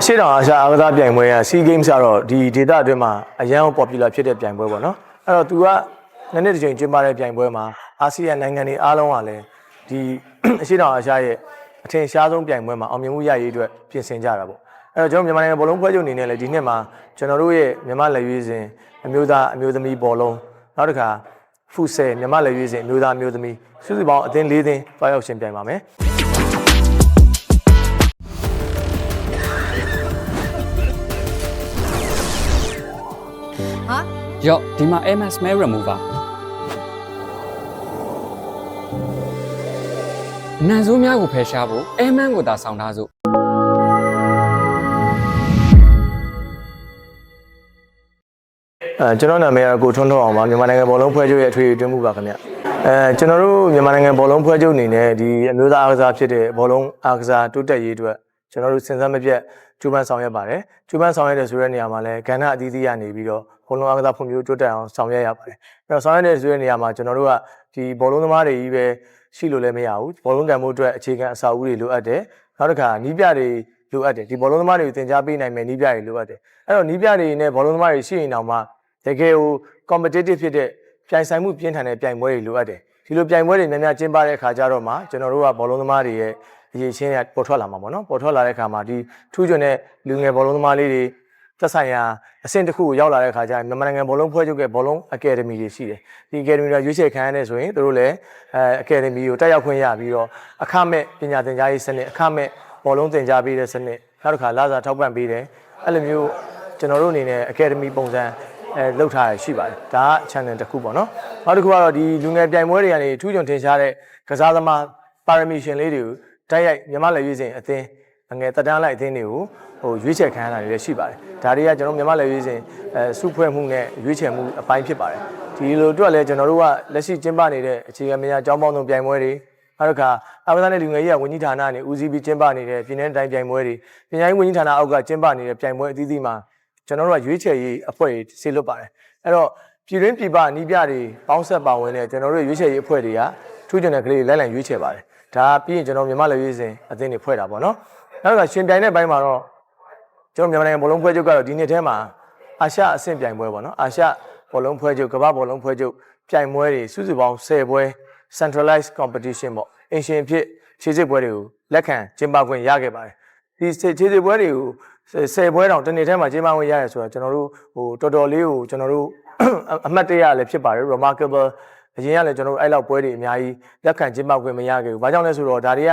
အရှိတောင်အာရှအားကစားပြိုင်ပွဲက SEA Games ကတော့ဒီဒေသအတွင်းမှာအရန် popular ဖြစ်တဲ့ပြိုင်ပွဲပေါ့နော်အဲ့တော့ तू ကနှစ်နှစ်တစ်ချိန်ကျင်းပတဲ့ပြိုင်ပွဲမှာအာဆီယံနိုင်ငံတွေအားလုံးကလည်းဒီအရှိတောင်အာရှရဲ့အထင်ရှားဆုံးပြိုင်ပွဲမှာအောင်မြင်မှုရရေးအတွက်ပြင်ဆင်ကြတာပေါ့အဲ့တော့ကျွန်တော်မြန်မာနိုင်ငံဘောလုံးဖွဲ့ချုပ်အနေနဲ့လည်းဒီနှစ်မှာကျွန်တော်တို့ရဲ့မြန်မာလက်ရွေးစင်အမျိုးသားအမျိုးသမီးဘောလုံးနောက်တစ်ခါဖူဆယ်မြန်မာလက်ရွေးစင်အမျိုးသားအမျိုးသမီးစုစုပေါင်းအသင်း၄သင်းတွားရောက်ရှင်ပြိုင်ပါမယ် ရော့ဒီမှာ MS Mail Remover နန်ဆိုးများကိုဖယ်ရှားဖို့ Airman ကိုသာဆောင်းထားစို့အဲကျွန်တော်နာမည်ကကိုထွန်းထွန်းအောင်ပါမြန်မာနိုင်ငံဘောလုံးဖွဲ့ချုပ်ရဲ့အထွေထွေအတွင်းမှုပါခင်ဗျအဲကျွန်တော်တို့မြန်မာနိုင်ငံဘောလုံးဖွဲ့ချုပ်အနေနဲ့ဒီအမျိုးသားအားကစားဖြစ်တဲ့ဘောလုံးအားကစားတိုးတက်ရေးအတွက် ကျွန်တော်တို့စဉ်ဆက်မပြတ်ကျူးပန်းဆောင်ရွက်ပါတယ်ကျူးပန်းဆောင်ရွက်တဲ့ဆိုတဲ့နေရာမှာလည်းကဏ္ဍအသီးသီးကနေပြီးတော့ဘောလုံးအားကစားဖွံ့ဖြိုးတိုးတက်အောင်ဆောင်ရွက်ရပါတယ်အဲ့တော့ဆောင်ရွက်တဲ့ဆိုတဲ့နေရာမှာကျွန်တော်တို့ကဒီဘောလုံးသမားတွေကြီးပဲရှိလို့လည်းမရဘူးဘောလုံးကံမှုအတွက်အခြေခံအစာအုပ်တွေလိုအပ်တယ်နောက်တစ်ခါနီးပြတွေလိုအပ်တယ်ဒီဘောလုံးသမားတွေကိုသင်ကြားပေးနိုင်မယ်နီးပြတွေလိုအပ်တယ်အဲ့တော့နီးပြတွေနဲ့ဘောလုံးသမားတွေရှိရင်တောင်မှတကယ်ကို competitive ဖြစ်တဲ့ပြိုင်ဆိုင်မှုပြင်းထန်တဲ့ပြိုင်ပွဲတွေလိုအပ်တယ်ဒီလိုပြိုင်ပွဲတွေများများကျင်းပတဲ့အခါကျတော့မှကျွန်တော်တို့ကဘောလုံးသမားတွေရဲ့ အရေးချင်းရပေါ်ထွက်လာမှာပေါ့နော်ပေါ်ထွက်လာတဲ့အခါမှာဒီထူးချွန်တဲ့လူငယ်ဘောလုံးသမားလေးတွေသက်ဆိုင်ရာအဆင့်တစ်ခုကိုရောက်လာတဲ့အခါကျရင်မြန်မာနိုင်ငံဘောလုံးဖွဲ့ချုပ်ရဲ့ဘောလုံးအကယ်ဒမီတွေရှိတယ်ဒီအကယ်ဒမီတွေရွေးချယ်ခံရတဲ့ဆိုရင်တို့လည်းအဲအကယ်ဒမီကိုတက်ရောက်ခွင့်ရပြီးတော့အခမဲ့ပညာသင်ကြားရေးစနစ်အခမဲ့ဘောလုံးသင်ကြားပေးတဲ့စနစ်နောက်တစ်ခါလာစာထောက်ပံ့ပေးတယ်အဲ့လိုမျိုးကျွန်တော်တို့အနေနဲ့အကယ်ဒမီပုံစံအဲလောက်ထားရရှိပါတယ်ဒါက channel တစ်ခုပေါ့နော်နောက်တစ်ခုကတော့ဒီလူငယ်ပြိုင်ပွဲတွေကနေထူးချွန်ထင်ရှားတဲ့ကစားသမားပါရမီရှင်လေးတွေကို တိုက်ရိုက်မြမလက်ရွေးစဉ်အသင်းငယ်တက်တန်းလိုက်အသင်းတွေကိုဟိုရွေးချယ်ခံရတာတွေလည်းရှိပါတယ်ဒါတွေကကျွန်တော်မြမလက်ရွေးစဉ်အဲစုဖွဲ့မှုနဲ့ရွေးချယ်မှုအပိုင်းဖြစ်ပါတယ်ဒီလိုအတွက်လည်းကျွန်တော်တို့ကလက်ရှိကျင်းပနေတဲ့အခြေခံများအကြောင်းပေါင်းစုံပြိုင်ပွဲတွေနောက်တစ်ခါအာဝဇာနဲ့လူငယ်ရေးဝန်ကြီးဌာနနဲ့ဦးစီးပြီးကျင်းပနေတဲ့ပြည်내တိုင်းပြိုင်ပွဲတွေပြည်내ဝန်ကြီးဌာနအောက်ကကျင်းပနေတဲ့ပြိုင်ပွဲအသီးသီးမှာကျွန်တော်တို့ကရွေးချယ်ရေးအဖွဲ့တွေဆေလွတ်ပါတယ်အဲ့တော့ပြည်တွင်းပြည်ပနီးပြတွေပေါင်းဆက်ပါဝင်တဲ့ကျွန်တော်တို့ရွေးချယ်ရေးအဖွဲ့တွေကထူးချွန်တဲ့ကလေးတွေလိုက်လံရွေးချယ်ပါတယ် ဒါပြီးရင်ကျွန်တော်မြန်မာလက်ရွေးစင်အသင်းတွေဖွဲ့တာပေါ့နော်နောက်ကရှင်ပြိုင်တဲ့ဘိုင်းမှာတော့ကျွန်တော်မြန်မာနိုင်ငံဘောလုံးဖွဲ့ချုပ်ကတော့ဒီနှစ်ထဲမှာအာရှအဆင့်ပြိုင်ပွဲပေါ့နော်အာရှဘောလုံးဖွဲ့ချုပ်ကမ္ဘာဘောလုံးဖွဲ့ချုပ်ပြိုင်ပွဲတွေစုစုပေါင်း10ပွဲ centralized competition ပေါ့အင်ရှင်ဖြစ်ခြေစစ်ပွဲတွေကိုလက်ခံကျင်းပခွင့်ရခဲ့ပါတယ်ဒီခြေစစ်ပွဲတွေကိုဆယ်ပွဲတောင်တနေ့ထဲမှာကျင်းပဝင်ရတယ်ဆိုတော့ကျွန်တော်တို့ဟိုတော်တော်လေးကိုကျွန်တော်တို့အမှတ်တရလည်းဖြစ်ပါတယ် remarkable အရင်ကလည်းကျွန်တော်တို့အဲ့လောက်ပွဲတွေအများကြီးလက်ခံကျင်းပခွင့်မရခဲ့ဘူး။ဘာကြောင့်လဲဆိုတော့ဒါတွေက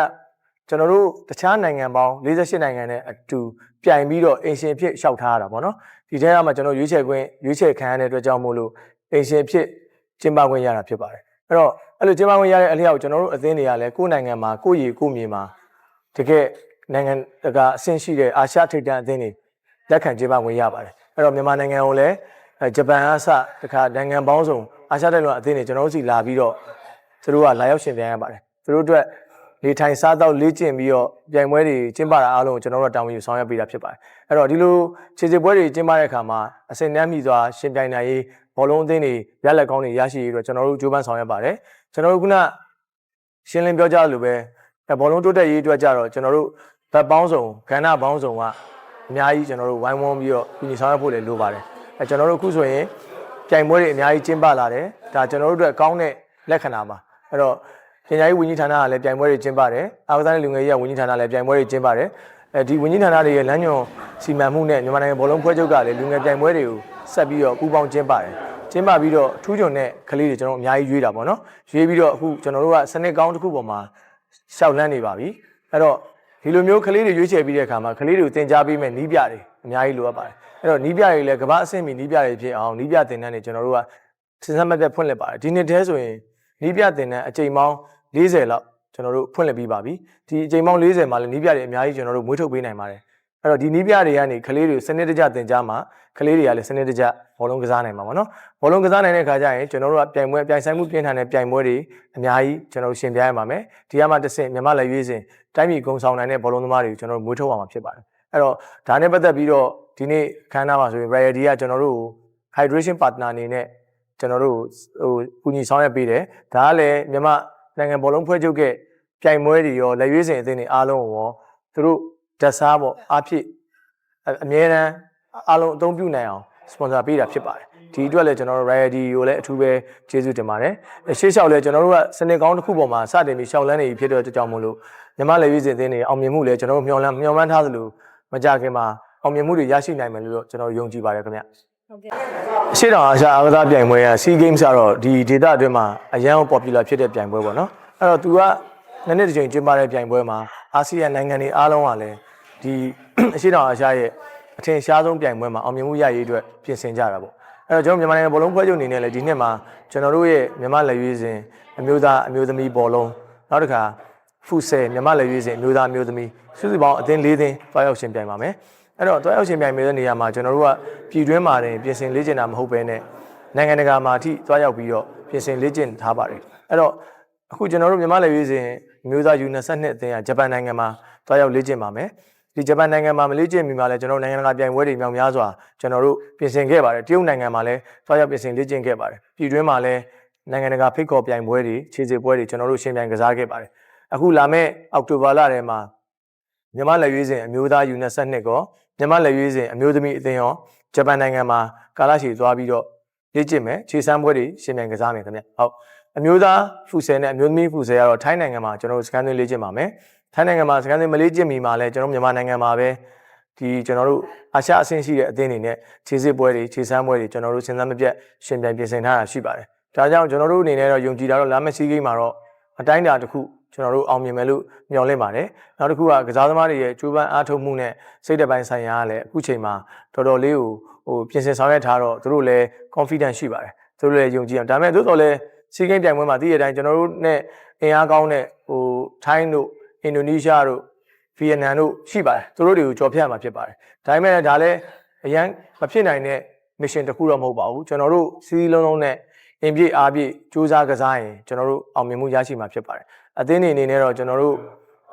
ကျွန်တော်တို့တခြားနိုင်ငံပေါင်း48နိုင်ငံနဲ့အတူပြိုင်ပြီးတော့အင်ရှင်ဖြစ်ရှောက်ထားရတာပေါ့နော်။ဒီထဲမှာကျွန်တော်ရွေးချယ်ခွင့်ရွေးချယ်ခံရတဲ့အတွက်ကြောင့်မို့လို့အင်ရှင်ဖြစ်ကျင်းပခွင့်ရတာဖြစ်ပါတယ်။အဲ့တော့အဲ့လိုကျင်းပခွင့်ရတဲ့အလျောက်ကျွန်တော်တို့အသင်းတွေကလည်းကိုယ့်နိုင်ငံမှာကိုယ့်ရေကိုယ့်မြေမှာတကယ်နိုင်ငံတကာအဆင့်ရှိတဲ့အာရှထိပ်တန်းအသင်းတွေလက်ခံကျင်းပဝင်ရပါတယ်အဲ့တော့မြန်မာနိုင်ငံကိုလည်းအဲ ဂျပန်အစတခါနိုင်ငံပေါင်းစုံအာရှတိုက်လုံးအသင်းတွေကျွန်တော်တို့စီလာပြီးတော့သူတို့ကလာရောက်ရှင်ပြိုင်ရပါတယ်သူတို့အတွက်နေထိုင်စားသောက်လေ့ကျင့်ပြီးတော့ပြိုင်ပွဲတွေကျင်းပတာအားလုံးကိုကျွန်တော်တို့ကတာဝန်ယူဆောင်ရွက်ပေးတာဖြစ်ပါတယ်အဲ့တော့ဒီလိုခြေစစ်ပွဲတွေကျင်းပတဲ့အခါမှာအစင်တန်းမိစွာရှင်ပြိုင်နိုင်ရေးဘောလုံးအသင်းတွေရလက်ကောင်းတွေရရှိရေးအတွက်ကျွန်တော်တို့ကြိုးပမ်းဆောင်ရွက်ပါတယ်ကျွန်တော်တို့ခုနရှင်းလင်းပြောကြလို့ပဲအဲဘောလုံးတိုးတက်ရေးအတွက်ကြတော့ကျွန်တော်တို့ဗတ်ပေါင်းစုံခန္ဓာပေါင်းစုံကအများကြီးကျွန်တော်တို့ဝိုင်းဝန်းပြီးတော့ပြည်နေဆောင်ရွက်ဖို့လည်းလိုပါတယ် အဲကျွန်တော်တို့အခုဆိုရင်ပြိုင်ပွဲတွေအများကြီးကျင်းပလာတယ်ဒါကျွန်တော်တို့အတွက်ကောင်းတဲ့လက္ခဏာပါအဲ့တော့ပညာရေးဝန်ကြီးဌာနကလည်းပြိုင်ပွဲတွေကျင်းပတယ်အာဝဇာနဲ့လူငယ်ရေးဝန်ကြီးဌာနလည်းပြိုင်ပွဲတွေကျင်းပတယ်အဲဒီဝန်ကြီးဌာနတွေရဲ့လမ်းညွှန်စီမံမှုနဲ့မြန်မာနိုင်ငံဘောလုံးဖွဲ့ချုပ်ကလည်းလူငယ်ပြိုင်ပွဲတွေကိုဆက်ပြီးတော့ပူးပေါင်းကျင်းပတယ်ကျင်းပပြီးတော့ထူးချွန်တဲ့ကလေးတွေကျွန်တော်အများကြီးရွေးတာပေါ့နော်ရွေးပြီးတော့အခုကျွန်တော်တို့ကစနစ်ကောင်းတစ်ခုပေါ်မှာရှောက်လန်းနေပါပြီအဲ့တော့ဒီလိုမျိုးကလေးတွေရွေးချယ်ပြီးတဲ့အခါမှာကလေးတွေကိုသင်ကြားပေးမယ်နီးပြတွေ အများကြီးလိုအပ်ပါတယ်အဲ့တော့နီးပြတွေလည်းကမ္ဘာအဆင့်မီနီးပြတွေဖြစ်အောင်နီးပြသင်တန်းတွေကျွန်တော်တို့ကစဉ်ဆက်မပြတ်ဖွင့်လှစ်ပါတယ်ဒီနှစ်တည်းဆိုရင်နီးပြသင်တန်းအကြိမ်ပေါင်း40လောက်ကျွန်တော်တို့ဖွင့်လှစ်ပြီးပါပြီဒီအကြိမ်ပေါင်း40မှာလည်းနီးပြတွေအများကြီးကျွန်တော်တို့မွေးထုတ်ပေးနိုင်ပါတယ်အဲ့တော့ဒီနီးပြတွေကနေကလေးတွေစနစ်တကျသင်ကြားမှာကလေးတွေကလည်းစနစ်တကျဘောလုံးကစားနိုင်မှာပေါ့နော်ဘောလုံးကစားနိုင်တဲ့အခါကျရင်ကျွန်တော်တို့ကပြိုင်ပွဲပြိုင်ဆိုင်မှုပြင်းထန်တဲ့ပြိုင်ပွဲတွေအများကြီးကျွန်တော်တို့ရှင်ပြိုင်ရမှာမယ်ဒီကမှတစ်ဆင့်မြန်မာလက်ရွေးစဉ်တိုင်းပြည်ဂုံဆောင်နိုင်တဲ့ဘောလုံးသမားတွေကိုကျွန်တော်တို့မွေးထုတ်အောင်မှာဖြစ်ပါတယ် အဲ့တော့ဒါနဲ့ပတ်သက်ပြီးတော့ဒီနေ့ခန်းနာမှာဆိုရင် Rayadi ကကျွန်တော်တို့ hydration partner အနေနဲ့ကျွန်တော်တို့ဟိုကူညီဆောင်ရွက်ပေးတယ်ဒါကလည်းမြန်မာနိုင်ငံဘောလုံးဖွဲ့ချုပ်ကပြိုင်ပွဲတွေရောလက်ရွေးစဉ်အသင်းတွေအားလုံးကိုရောသူတို့ဓာတ်စားပေါ့အားဖြစ်အအမြဲတမ်းအားလုံးအသုံးပြုနိုင်အောင်စပွန်ဆာပေးတာဖြစ်ပါတယ်ဒီအတွက်လည်းကျွန်တော်တို့ Riot ကိုလည်းအထူးပဲကျေးဇူးတင်ပါတယ်ရှေ့လျှောက်လည်းကျွန်တော်တို့ကစနစ်ကောင်းတစ်ခုပေါ်မှာစတင်ပြီးရှောက်လန်းနေပြီဖြစ်တဲ့အတွက်ကြောင့်မို့လို့ညီမလည်းရည်စင်သင်းနေအောင်မြင်မှုလည်းကျွန်တော်တို့မျှော်လင့်မျှော်မှန်းထားသလို မကြခင်မှာအောင်မြင်မှုတွေရရှိနိုင်မယ်လို့တော့ကျွန်တော်ယုံကြည်ပါတယ်ခင်ဗျဟုတ်ကဲ့ရှေ့တောင်အာရှအားကစားပြိုင်ပွဲက SEA Games ကတော့ဒီဒေသအတွင်းမှာအရန် popular ဖြစ်တဲ့ပြိုင်ပွဲပေါ့နော်အဲ့တော့ तू ကနှစ်နှစ်တစ်ချိန်ကျင်းပတဲ့ပြိုင်ပွဲမှာအာဆီယံနိုင်ငံတွေအားလုံးကလည်းဒီအရှေ့တောင်အာရှရဲ့အထင်ရှားဆုံးပြိုင်ပွဲမှာအောင်မြင်မှုရရေးအတွက်ပြင်ဆင်ကြတာပေါ့အဲ့တော့ကျွန်တော်မြန်မာနိုင်ငံဘောလုံးဖွဲ့ချုပ်အနေနဲ့လည်းဒီနှစ်မှာကျွန်တော်တို့ရဲ့မြန်မာလက်ရွေးစင်အမျိုးသားအမျိုးသမီးဘောလုံးနောက်တစ်ခါ ဖူဆယ်မြန်မာလက်ရွေးစင်အမျိုးသားအမျိုးသမီးစုစုပေါင်းအသင်း၄သင်းတွားရောက်ရှင်ပြိုင်ပါမယ်အဲ့တော့တွားရောက်ရှင်ပြိုင်မယ့်နေရာမှာကျွန်တော်တို့ကပြည်တွင်းမှာတင်ပြင်ဆင်လေ့ကျင့်တာမဟုတ်ဘဲနဲ့နိုင်ငံတကာမှာအထိသွားရောက်ပြီးတော့ပြင်ဆင်လေ့ကျင့်ထားပါတယ်အဲ့တော့အခုကျွန်တော်တို့မြန်မာလက်ရွေးစင်မျိုးသား U22 အသင်းကဂျပန်နိုင်ငံမှာသွားရောက်လေ့ကျင့်ပါမယ်ဒီဂျပန်နိုင်ငံမှာမလေ့ကျင့်မီမှာလည်းကျွန်တော်တို့နိုင်ငံတကာပြိုင်ပွဲတွေမြောက်များစွာကျွန်တော်တို့ပြင်ဆင်ခဲ့ပါတယ်တရုတ်နိုင်ငံမှာလည်းသွားရောက်ပြင်ဆင်လေ့ကျင့်ခဲ့ပါတယ်ပြည်တွင်းမှာလည်းနိုင်ငံတကာဖိတ်ခေါ်ပြိုင်ပွဲတွေခြေစစ်ပွဲတွေကျွန်တော်တို့ရှင်ပြိုင်ကစားခဲ့ပါတယ် အခုလာမယ့်အောက်တိုဘာလထဲမှာမြန်မာလက်ရွေးစင်အမျိုးသား U22 ကောမြန်မာလက်ရွေးစင်အမျိုးသမီးအသင်းရောဂျပန်နိုင်ငံမှာကာလရှည်သွားပြီးတော့လေ့ကျင့်မယ်ခြေစမ်းပွဲတွေရှင်မြန်ကစားမယ်ခင်ဗျဟုတ်အမျိုးသားဖူဆယ်နဲ့အမျိုးသမီးဖူဆယ်ကတော့ထိုင်းနိုင်ငံမှာကျွန်တော်တို့စကန်သွင်းလေ့ကျင့်ပါမယ်ထိုင်းနိုင်ငံမှာစကန်သွင်းမလေ့ကျင့်မီမှာလည်းကျွန်တော်မြန်မာနိုင်ငံမှာပဲဒီကျွန်တော်တို့အာရှအဆင့်ရှိတဲ့အသင်းတွေနဲ့ခြေစစ်ပွဲတွေခြေစမ်းပွဲတွေကျွန်တော်တို့စဉ်းစားမပြတ်ရှင်ပြန်ပြင်ဆင်ထားတာရှိပါတယ်ဒါကြောင့်ကျွန်တော်တို့အနေနဲ့တော့ယုံကြည်တာတော့လာမယ့်စီးဂိမ်းမှာတော့အတိုင်းအတာတစ်ခု ကျွန်တော်တို့အောင်မြင်မယ်လို့မျှော်လင့်ပါတယ်နောက်တစ်ခုကကစားသမားတွေရဲ့ကြိုးပမ်းအားထုတ်မှုနဲ့စိတ်တပိုင်းဆိုင်ရာကလည်းအခုချိန်မှာတော်တော်လေးကိုဟိုပြင်ဆင်ဆောင်ရွက်ထားတော့သူတို့လည်း confidence ရှိပါတယ်သူတို့လည်းယုံကြည်အောင်ဒါပေမဲ့သို့တော်လည်းစီးကိန်းပြိုင်ပွဲမှာသိရတဲ့အတိုင်းကျွန်တော်တို့နဲ့အင်အားကောင်းတဲ့ဟိုထိုင်းတို့အင်ဒိုနီးရှားတို့ဗီယက်နမ်တို့ရှိပါတယ်သူတို့တွေကိုကြော်ဖြတ်မှာဖြစ်ပါတယ်ဒါပေမဲ့ဒါလည်းအရန်မဖြစ်နိုင်တဲ့ mission တစ်ခုတော့မဟုတ်ပါဘူးကျွန်တော်တို့စီးလုံးလုံးနဲ့အင်ပြည့်အားပြည့်စူးစမ်းကစားရင်ကျွန်တော်တို့အောင်မြင်မှုရရှိမှာဖြစ်ပါတယ် အသင်းတွေအနေနဲ့တော့ကျွန်တော်တို့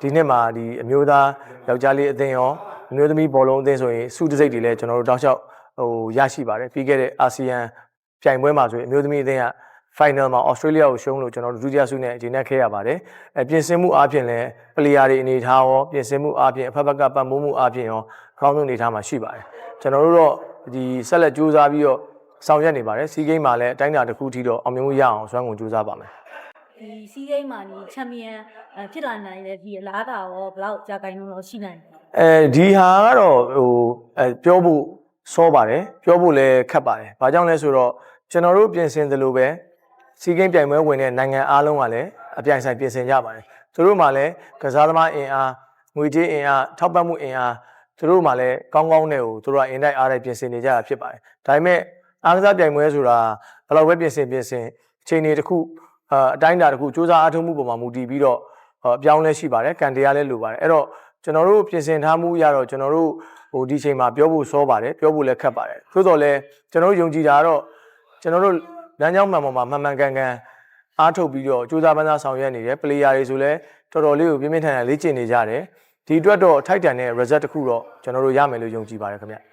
ဒီနှစ်မှာဒီအမျိုးသားယောက်ျားလေးအသင်းရောအမျိုးသမီးဘောလုံးအသင်းဆိုရင်စုတစိတ်တွေလည်းကျွန်တော်တို့တောက်လျှောက်ဟိုရရှိပါတယ်ပြီးခဲ့တဲ့အာဆီယံပြိုင်ပွဲမှာဆိုရင်အမျိုးသမီးအသင်းက final မှာ Australia ကိုရှုံးလို့ကျွန်တော်တို့ဒုတိယဆုနဲ့ဂျင်းနဲ့ခဲရပါတယ်အဲပြင်ဆင်မှုအားဖြင့်လည်း player တွေအနေထားရောပြင်ဆင်မှုအားဖြင့်အဖက်ဖက်ကပတ်မိုးမှုအားဖြင့်ရောကောင်းဆုံးအနေထားမှာရှိပါတယ်ကျွန်တော်တို့တော့ဒီဆက်လက်ကြိုးစားပြီးတော့ဆောင်ရွက်နေပါတယ်စီးဂိမ်းမှာလည်းအတိုင်းအတာတစ်ခုထိတော့အောင်မြင်မှုရအောင်ဆွမ်းကုန်ကြိုးစားပါမယ် ဒီစီးကိန်းမှာဒီချန်ပီယံအဲဖြစ်လာနိုင်တဲ့ဒီအလားတာရောဘယ်လောက်ကြာကိုင်းလုံးတော့ရှိနိုင်လဲအဲဒီဟာကတော့ဟိုအဲပြောဖို့စောပါတယ်ပြောဖို့လည်းခက်ပါတယ်။ဘာကြောင့်လဲဆိုတော့ကျွန်တော်တို့ပြင်ဆင်သလိုပဲစီကင်းပြိုင်ပွဲဝင်တဲ့နိုင်ငံအားလုံးကလည်းအပြိုင်ဆိုင်ပြင်ဆင်ကြပါတယ်။သူတို့မှလည်းကစားသမားအင်အားငွေကြေးအင်အားထောက်ပံ့မှုအင်အားသူတို့မှလည်းကောင်းကောင်းနဲ့ကိုသူတို့ကအင်တိုက်အားတိုက်ပြင်ဆင်နေကြတာဖြစ်ပါတယ်။ဒါပေမဲ့အားကစားပြိုင်ပွဲဆိုတာဘယ်လောက်ပဲပြင်ဆင်ပြင်ဆင်အချိန်တွေတစ်ခု အာအတိုင်းအတာတစ်ခုစူးစမ်းအားထုတ်မှုပုံမှာမူတည်ပြီးတော့ဟောအပြောင်းလဲရှိပါတယ်။ကံတရားလည်းလိုပါတယ်။အဲ့တော့ကျွန်တော်တို့ပြင်ဆင်ထားမှုရတော့ကျွန်တော်တို့ဟိုဒီချိန်မှာပြောဖို့စောပါတယ်ပြောဖို့လည်းခက်ပါတယ်သို့တော်လည်းကျွန်တော်တို့ယုံကြည်တာကတော့ကျွန်တော်တို့လမ်းကြောင်းမှန်ပေါ်မှာမှန်မှန်ကန်ကန်အားထုတ်ပြီးတော့ကြိုးစားပန်းစားဆောင်ရွက်နေတယ်ပလေယာတွေဆိုလည်းတော်တော်လေးကိုပြင်းပြင်းထန်ထန်လေ့ကျင့်နေကြတယ်ဒီအတွက်တော့ထိုက်တန်တဲ့ result တစ်ခုတော့ကျွန်တော်တို့ရမယ်လို့ယုံကြည်ပါတယ်ခင်ဗျ